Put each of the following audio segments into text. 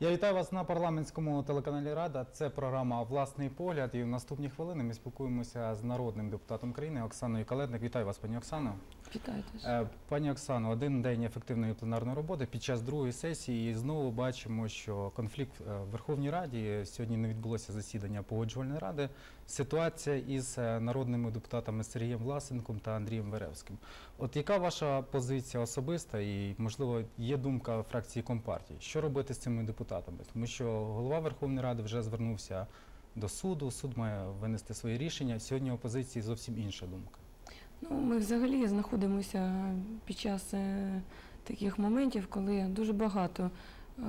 Я вітаю вас на парламентському телеканалі Рада. Це програма Власний погляд. І в наступні хвилини ми спілкуємося з народним депутатом країни Оксаною Каледник. Вітаю вас, пані Оксано. Вітаю. Е, Пані Оксано, один день ефективної пленарної роботи під час другої сесії. І знову бачимо, що конфлікт е, в Верховній Раді сьогодні не відбулося засідання погоджувальної ради. Ситуація із е, народними депутатами Сергієм Власенком та Андрієм Веревським. От яка ваша позиція особиста і, можливо, є думка фракції Компартії? Що робити з цими депутатами? Тому що голова Верховної Ради вже звернувся до суду. Суд має винести своє рішення. Сьогодні опозиції зовсім інша думка. Ну, ми взагалі знаходимося під час е, таких моментів, коли дуже багато е,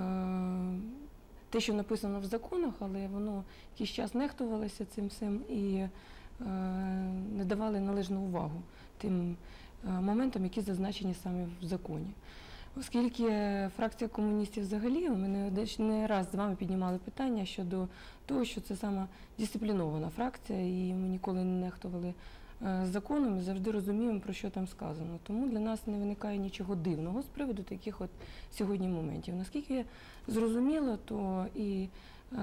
те, що написано в законах, але воно якийсь час нехтувалося цим всім і е, не давали належну увагу тим моментам, які зазначені саме в законі. Оскільки фракція комуністів взагалі, ми не, не раз з вами піднімали питання щодо того, що це сама дисциплінована фракція, і ми ніколи не нехтували е, законом і завжди розуміємо, про що там сказано. Тому для нас не виникає нічого дивного з приводу таких от сьогодні моментів. Наскільки зрозуміло, то і е,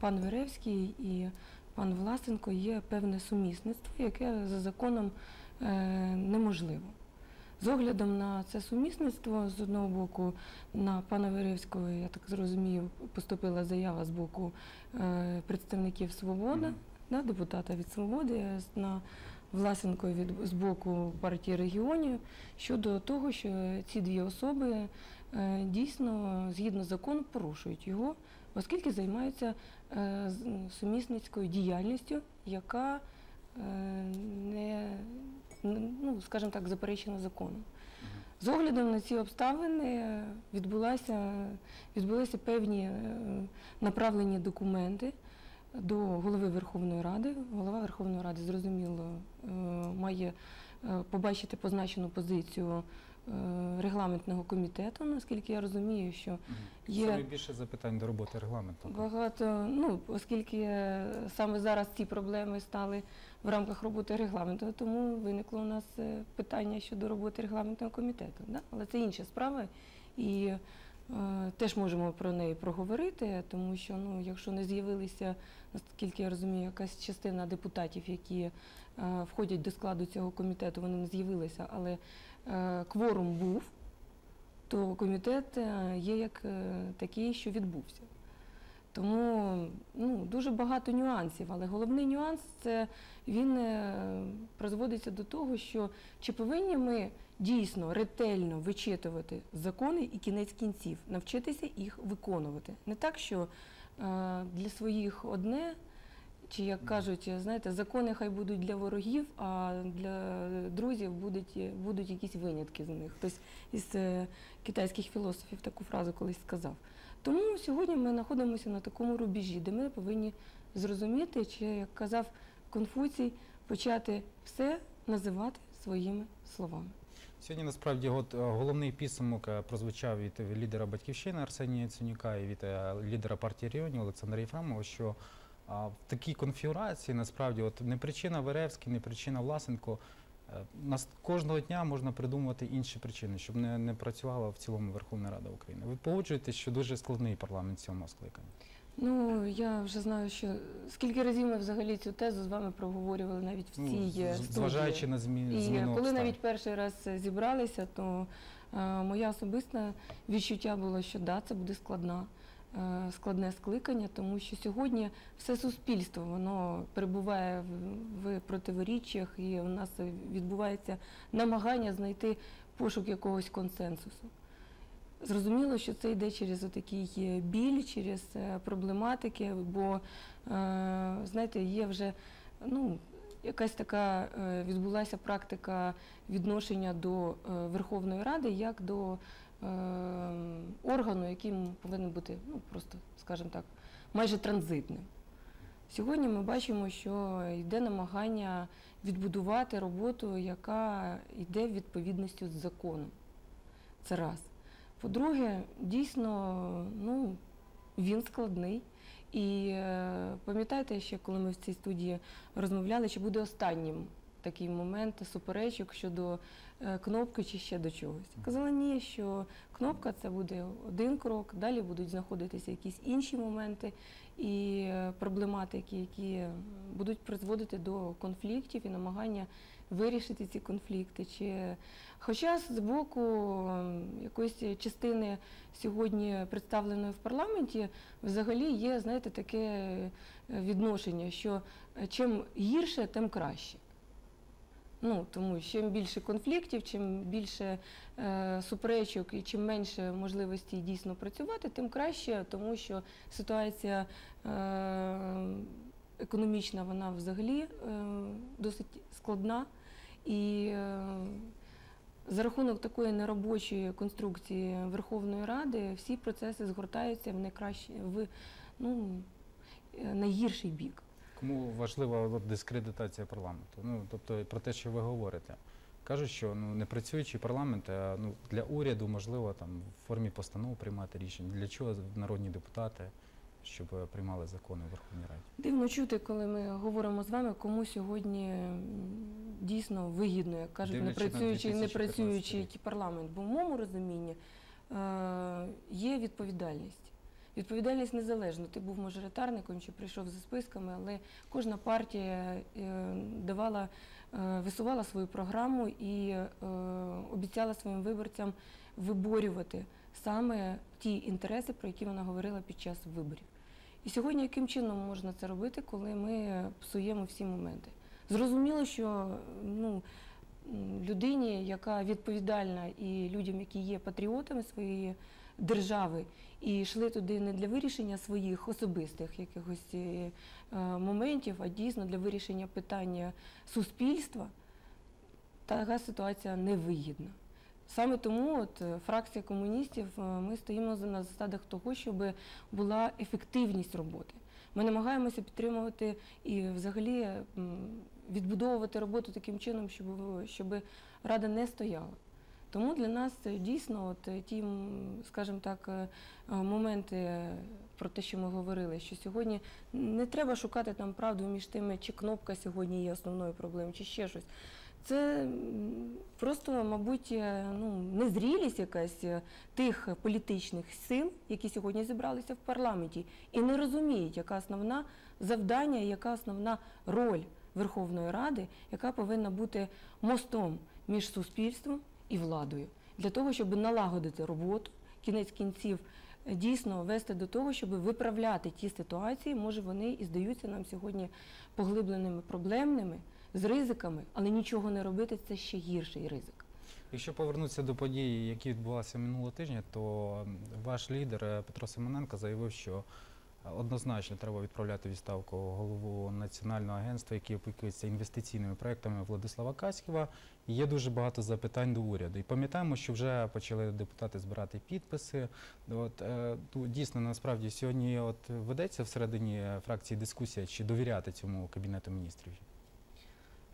пан Веревський, і пан Власенко є певне сумісництво, яке за законом е, неможливо. З оглядом на це сумісництво, з одного боку, на пана Веревського, я так зрозумію, поступила заява з боку представників «Свобода». Да, депутата від «Свободи», на Власенко від, з боку партії регіонів щодо того, що ці дві особи е, дійсно, згідно закону, порушують його, оскільки займаються е, сумісницькою діяльністю, яка е, не, ну, скажімо так, заперечена законом. З оглядом на ці обставини відбулася, відбулися певні направлені документи до голови Верховної Ради. Голова Верховної Ради, зрозуміло, е, має е, побачити позначену позицію е, регламентного комітету, наскільки я розумію, що Є- Саме більше запитань до роботи регламенту. Багато, ну оскільки саме зараз ці проблеми стали в рамках роботи регламенту, тому виникло у нас питання щодо роботи регламентного комітету. Да? Але це інша справа, і теж можемо про неї проговорити, тому що ну, якщо не з'явилися, наскільки я розумію, якась частина депутатів, які е, входять до складу цього комітету, вони не з'явилися, але е, кворум був то комітет е, є як е, такий, що відбувся. Тому ну, дуже багато нюансів, але головний нюанс це він е, призводиться до того, що чи повинні ми дійсно ретельно вичитувати закони і кінець кінців, навчитися їх виконувати. Не так, що е, для своїх одне, чи як кажуть, знаєте, закони хай будуть для ворогів, а для друзів будуть, будуть якісь винятки з них. Хтось із е, китайських філософів таку фразу колись сказав. Тому сьогодні ми знаходимося на такому рубежі, де ми повинні зрозуміти, чи, як казав Конфуцій, почати все називати своїми словами. Сьогодні насправді от, е, головний підсумок е, прозвучав від лідера батьківщини Арсенія Яценюка і від е, лідера партії регіонів Олександра Єфремова, що в такій конфігурації насправді от не причина Веревський, не причина Власенко. Е, Нас кожного дня можна придумувати інші причини, щоб не, не працювала в цілому Верховна Рада України. Ви погоджуєтесь, що дуже складний парламент цьому скликанні? Ну, я вже знаю, що скільки разів ми взагалі цю тезу з вами проговорювали навіть в Ну, цій з- студії. зважаючи на зміни, І зміну коли обставин. навіть перший раз зібралися, то е, моє особисте відчуття було, що да, це буде складна, складне скликання, тому що сьогодні все суспільство воно перебуває в, противоріччях, і у нас відбувається намагання знайти пошук якогось консенсусу. Зрозуміло, що це йде через такий біль, через е, проблематики, бо, е, знаєте, є вже ну, якась така е, відбулася практика відношення до е, Верховної Ради як до е, органу, який повинен бути, ну просто, скажімо так, майже транзитним. Сьогодні ми бачимо, що йде намагання відбудувати роботу, яка йде в відповідності з законом. Це раз. По-друге, дійсно, ну, він складний. І е, пам'ятаєте ще, коли ми в цій студії розмовляли, чи буде останнім такий момент суперечок щодо кнопки чи ще до чогось. Казала ні, що кнопка це буде один крок, далі будуть знаходитися якісь інші моменти і е, проблематики, які е, будуть призводити до конфліктів і намагання вирішити ці конфлікти. Чи... Хоча з боку якоїсь частини сьогодні представленої в парламенті взагалі є, знаєте, таке е, відношення, що е, чим гірше, тим краще. Ну, тому чим більше конфліктів, чим більше е, суперечок і чим менше можливості дійсно працювати, тим краще, тому що ситуація е, економічна, вона взагалі е, досить складна. І е, за рахунок такої неробочої конструкції Верховної Ради всі процеси згортаються в найкращий, в ну, е, найгірший бік. Кому важлива от, дискредитація парламенту? Ну, тобто про те, що ви говорите. Кажуть, що ну, не працюючий парламент, а ну, для уряду можливо там в формі постанов приймати рішення. Для чого народні депутати, щоб е, приймали закони в Верховній Раді? Дивно чути, коли ми говоримо з вами, кому сьогодні дійсно вигідно, як кажуть, не Дивлячись працюючий, не 2015 працюючий парламент. Бо в моєму розумінні е, є відповідальність. Відповідальність незалежно. Ти був мажоритарником чи прийшов за списками, але кожна партія е, давала, е, висувала свою програму і е, обіцяла своїм виборцям виборювати саме ті інтереси, про які вона говорила під час виборів. І сьогодні яким чином можна це робити, коли ми псуємо всі моменти? Зрозуміло, що ну, людині, яка відповідальна, і людям, які є патріотами своєї держави, і йшли туди не для вирішення своїх особистих якихось е, е, моментів, а дійсно для вирішення питання суспільства, така ситуація невигідна. Саме тому от, е, фракція комуністів ми стоїмо на засадах того, щоб була ефективність роботи. Ми намагаємося підтримувати і взагалі відбудовувати роботу таким чином, щоб, щоб рада не стояла. Тому для нас дійсно от е, ті, скажімо так, е, е, моменти про те, що ми говорили, що сьогодні не треба шукати там правду між тими, чи кнопка сьогодні є основною проблемою, чи ще щось. Це просто, мабуть, ну, незрілість якась тих політичних сил, які сьогодні зібралися в парламенті, і не розуміють, яка основна завдання, яка основна роль Верховної Ради, яка повинна бути мостом між суспільством і владою, для того, щоб налагодити роботу, кінець кінців е, дійсно вести до того, щоб виправляти ті ситуації, може вони і здаються нам сьогодні поглибленими проблемними, з ризиками, але нічого не робити це ще гірший ризик. Якщо повернутися до подій, які відбувалися минулого тижня, то ваш лідер е, Петро Семененко заявив, що однозначно треба відправляти відставку голову національного агентства, який опікується інвестиційними проектами Владислава Каськіва. Є дуже багато запитань до уряду. І пам'ятаємо, що вже почали депутати збирати підписи. От е, ну, дійсно насправді сьогодні от ведеться всередині фракції дискусія, чи довіряти цьому кабінету міністрів.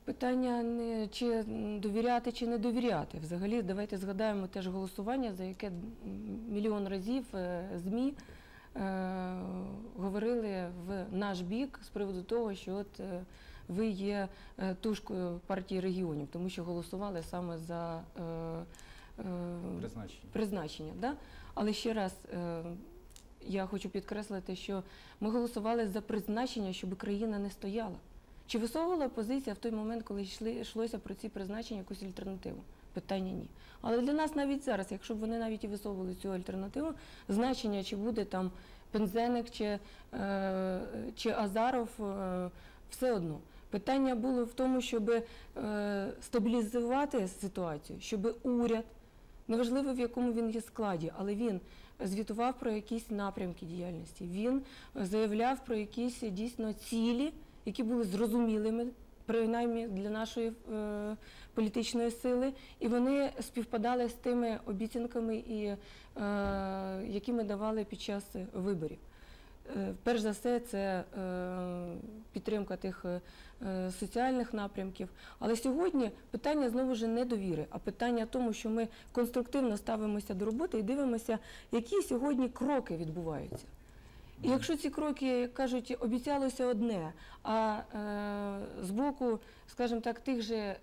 Питання не чи довіряти, чи не довіряти. Взагалі, давайте згадаємо теж голосування, за яке мільйон разів е, ЗМІ говорили в наш бік з приводу того, що от е, ви є е, тушкою партії регіонів, тому що голосували саме за е, е, Призначення. призначення. Да? Але ще раз е, я хочу підкреслити, що ми голосували за призначення, щоб країна не стояла. Чи висовувала опозиція в той момент, коли йшлося про ці призначення якусь альтернативу? Питання ні. Але для нас навіть зараз, якщо б вони навіть і висовували цю альтернативу, значення, чи буде там Пензеник чи, е, чи Азаров, е, все одно. Питання було в тому, щоб е, стабілізувати ситуацію, щоб уряд, неважливо в якому він є складі, але він звітував про якісь напрямки діяльності. Він заявляв про якісь дійсно цілі, які були зрозумілими, принаймні для нашої е, політичної сили, і вони співпадали з тими обіцянками, і, е, які ми давали під час виборів. Е, Перш за все, це е, підтримка тих е, соціальних напрямків. Але сьогодні питання знову ж не довіри, а питання тому, що ми конструктивно ставимося до роботи і дивимося, які сьогодні кроки відбуваються. І якщо ці кроки, як кажуть, обіцялося одне, а е, з боку, скажімо так, тих же е,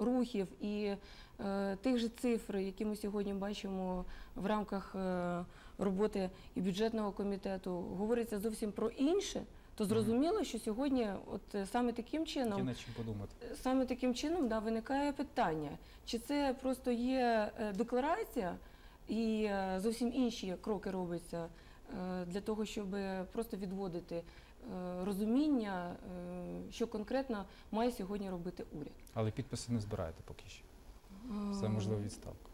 рухів і е, тих же цифр, які ми сьогодні бачимо в рамках е, роботи і бюджетного комітету, говориться зовсім про інше, то зрозуміло, що сьогодні, от е, саме таким чином, над чим подумати. саме таким чином да, виникає питання, чи це просто є е, декларація і е, зовсім інші кроки робляться е, для того, щоб просто відводити е, розуміння, е, що конкретно має сьогодні робити уряд. Але підписи не збираєте поки що. Це можливо відставка.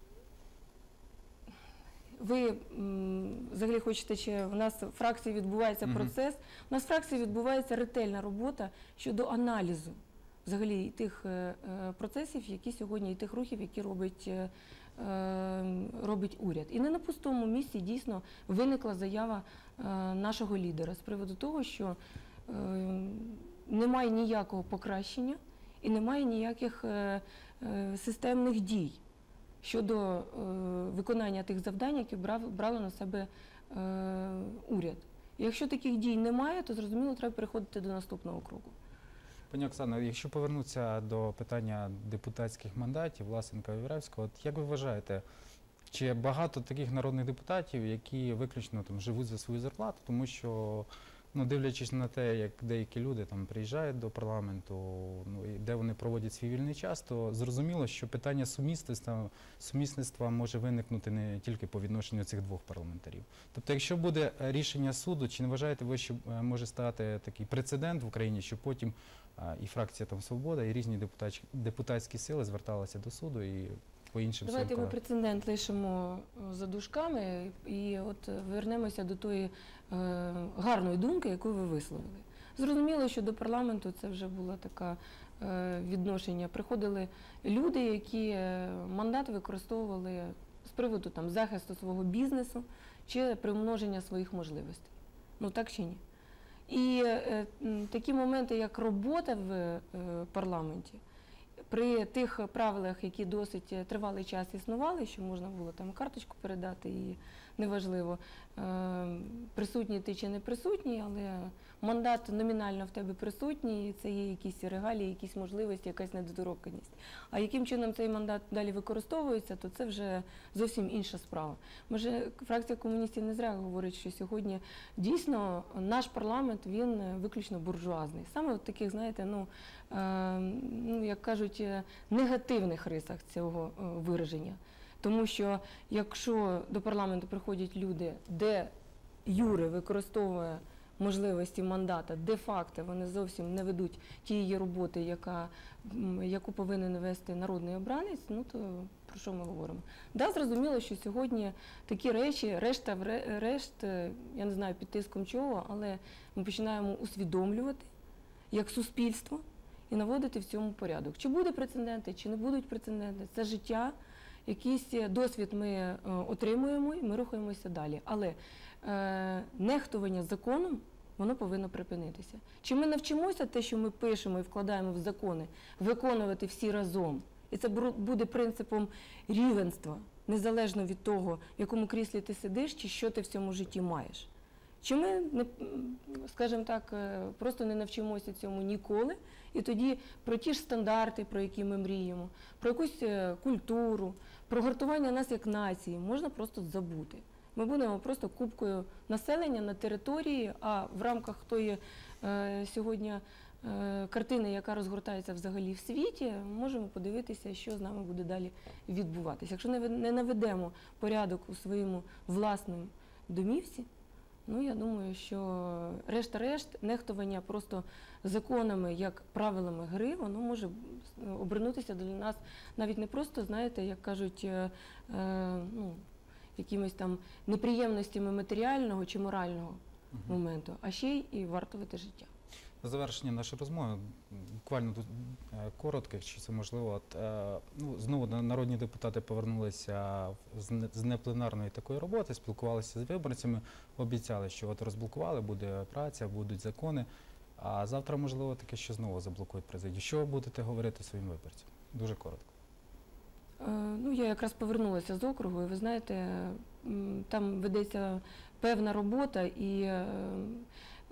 Ви взагалі хочете, чи в нас в фракції відбувається процес? У нас в фракції відбувається ретельна робота щодо аналізу взагалі і тих е, е, процесів, які сьогодні, і тих рухів, які робить, е, робить уряд. І не на пустому місці дійсно виникла заява нашого лідера з приводу того, що немає ніякого покращення і немає ніяких системних дій щодо виконання тих завдань, які брало на себе уряд. Якщо таких дій немає, то зрозуміло, треба переходити до наступного кроку. Пані Оксано, якщо повернутися до питання депутатських мандатів Власенка і як ви вважаєте, чи багато таких народних депутатів, які виключно там живуть за свою зарплату, тому що ну, дивлячись на те, як деякі люди там приїжджають до парламенту, ну і де вони проводять свій вільний час, то зрозуміло, що питання сумісництва, сумісництва може виникнути не тільки по відношенню цих двох парламентарів. Тобто, якщо буде рішення суду, чи не вважаєте ви, що е, може стати такий прецедент в Україні, що потім і фракція там Свобода, і різні депутатські, депутатські сили зверталися до суду і по іншим Давайте ми прецедент лишимо е, за дужками і от е, вернемося до тої е, гарної думки, яку ви висловили. Зрозуміло, що до парламенту це вже була така е, відношення. Приходили люди, які е, мандат використовували з приводу там захисту свого бізнесу чи примноження своїх можливостей. Ну так чи ні? І е, такі моменти, як робота в е, парламенті, при тих правилах, які досить е, тривалий час існували, що можна було там карточку передати, і неважливо, е, присутній ти чи не присутній, але мандат номінально в тебе присутній, і це є якісь регалії, якісь можливості, якась недоторканність. А яким чином цей мандат далі використовується, то це вже зовсім інша справа. Може, фракція комуністів не зря говорить, що сьогодні дійсно наш парламент він е, виключно буржуазний. Саме в таких, знаєте, ну, ну як кажуть, е, негативних рисах цього е, вираження. Тому що якщо до парламенту приходять люди, де Юри використовує можливості мандата, де-факто вони зовсім не ведуть тієї роботи, яка, яку повинен вести народний обранець, ну то про що ми говоримо? Да, зрозуміло, що сьогодні такі речі, решта, решт, е, я не знаю під тиском чого, але ми починаємо усвідомлювати як суспільство і наводити в цьому порядок. Чи буде прецеденти, чи не будуть прецеденти, це життя, якийсь досвід ми е, отримуємо і ми рухаємося далі. Але е, нехтування законом воно повинно припинитися. Чи ми навчимося те, що ми пишемо і вкладаємо в закони, виконувати всі разом? І це буде принципом рівенства, незалежно від того, в якому кріслі ти сидиш, чи що ти в цьому житті маєш. Чи ми не скажімо так, е, просто не навчимося цьому ніколи, і тоді про ті ж стандарти, про які ми мріємо, про якусь е, культуру, про гуртування нас як нації можна просто забути. Ми будемо просто кубкою населення на території, а в рамках тої е, сьогодні е, картини, яка розгортається взагалі в світі, можемо подивитися, що з нами буде далі відбуватися. Якщо не, не наведемо порядок у своєму власному домівці, ну я думаю, що решта-решт, нехтування просто законами як правилами гри, воно може обернутися для нас навіть не просто, знаєте, як кажуть, е, е, ну, якимись там неприємностями матеріального чи морального моменту, а ще й і вартувати життя. На завершення нашої розмови, буквально е, коротко, якщо це можливо. От, е, ну, знову народні депутати повернулися з не- з непленарної такої роботи, спілкувалися з виборцями, обіцяли, що от розблокували, буде праця, будуть закони. А завтра, можливо, таке, що знову заблокують президію. Що ви будете говорити своїм виборцям? Дуже коротко. Е, Ну, я якраз повернулася з округу, і ви знаєте, там ведеться певна робота, і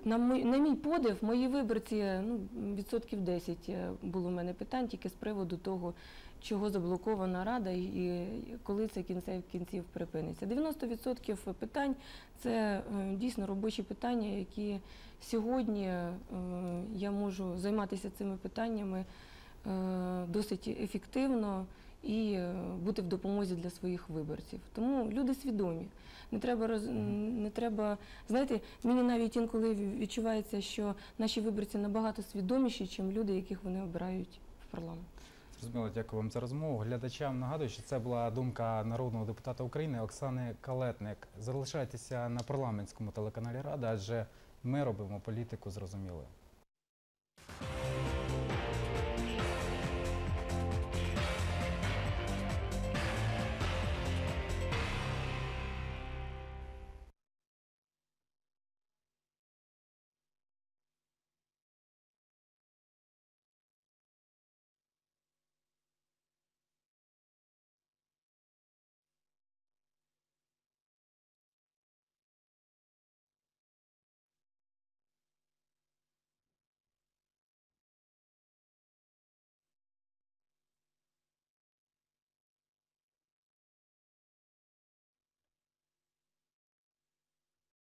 на мій, на мій подив, мої виборці, ну, відсотків 10 е, було в мене питань тільки з приводу того, чого заблокована рада і, коли це кінцев кінців припиниться. 90% питань це е, дійсно робочі питання, які сьогодні е, я можу займатися цими питаннями досить ефективно і е, бути в допомозі для своїх виборців. Тому люди свідомі. Не треба роз... не треба. Знаєте, мені навіть інколи відчувається, що наші виборці набагато свідоміші, ніж люди, яких вони обирають в парламент. Зрозуміло, дякую вам за розмову. Глядачам нагадую, що це була думка народного депутата України Оксани Калетник. Залишайтеся на парламентському телеканалі Рада, адже ми робимо політику зрозумілою.